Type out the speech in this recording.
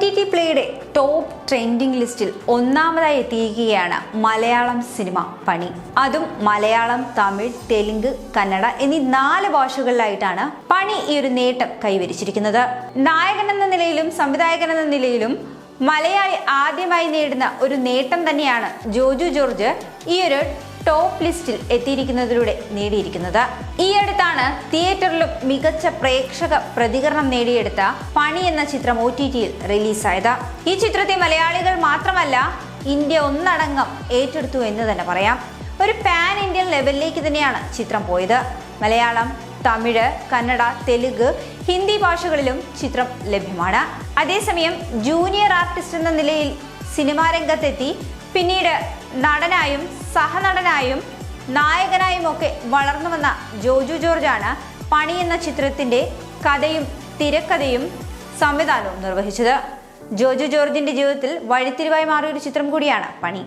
T T പ്ലേയുടെ top trending ലിസ്റ്റിൽ ഒന്നാമതായി എത്തിയിരിക്കുകയാണ് മലയാളം സിനിമ പണി. അതും മലയാളം തമിഴ് തെലുങ്ക് കന്നഡ എന്നീ നാല് ഭാഷകളിലായിട്ടാണ് പണി ഈ ഒരു നേട്ടം കൈവരിച്ചിരിക്കുന്നത്. നായകൻ എന്ന നിലയിലും സംവിധായകൻ എന്ന നിലയിലും മലയാളി ആദ്യമായി നേടുന്ന ഒരു നേട്ടം തന്നെയാണ് ജോജു ജോർജ് ഈ ഒരു ടോപ്പ് ലിസ്റ്റിൽ എത്തിയിരിക്കുന്നതിലൂടെ നേടിയിരിക്കുന്നത്. ഈ അടുത്താണ് തിയേറ്ററിലും മികച്ച പ്രേക്ഷക പ്രതികരണം നേടിയെടുത്ത പണി എന്ന ചിത്രം ഒ ടി ടിയിൽ റിലീസായത്. ഈ ചിത്രത്തെ മലയാളികൾ മാത്രമല്ല ഇന്ത്യ ഒന്നടങ്കം ഏറ്റെടുത്തു എന്ന് തന്നെ പറയാം. ഒരു പാൻ ഇന്ത്യൻ ലെവലിലേക്ക് തന്നെയാണ് ചിത്രം പോയത്. മലയാളം തമിഴ് കന്നഡ തെലുഗ് ഹിന്ദി ഭാഷകളിലും ചിത്രം ലഭ്യമാണ്. അതേസമയം ജൂനിയർ ആർട്ടിസ്റ്റ് എന്ന നിലയിൽ സിനിമാ രംഗത്തെത്തി പിന്നീട് നടനായും സഹനടനായും നായകനായും ഒക്കെ വളർന്നു വന്ന ജോജു ജോർജാണ് പണി എന്ന ചിത്രത്തിന്റെ കഥയും തിരക്കഥയും സംവിധാനവും നിർവഹിച്ചത്. ജോജു ജോർജിന്റെ ജീവിതത്തിൽ വഴിത്തിരിവായി മാറിയ ഒരു ചിത്രം കൂടിയാണ് പണി.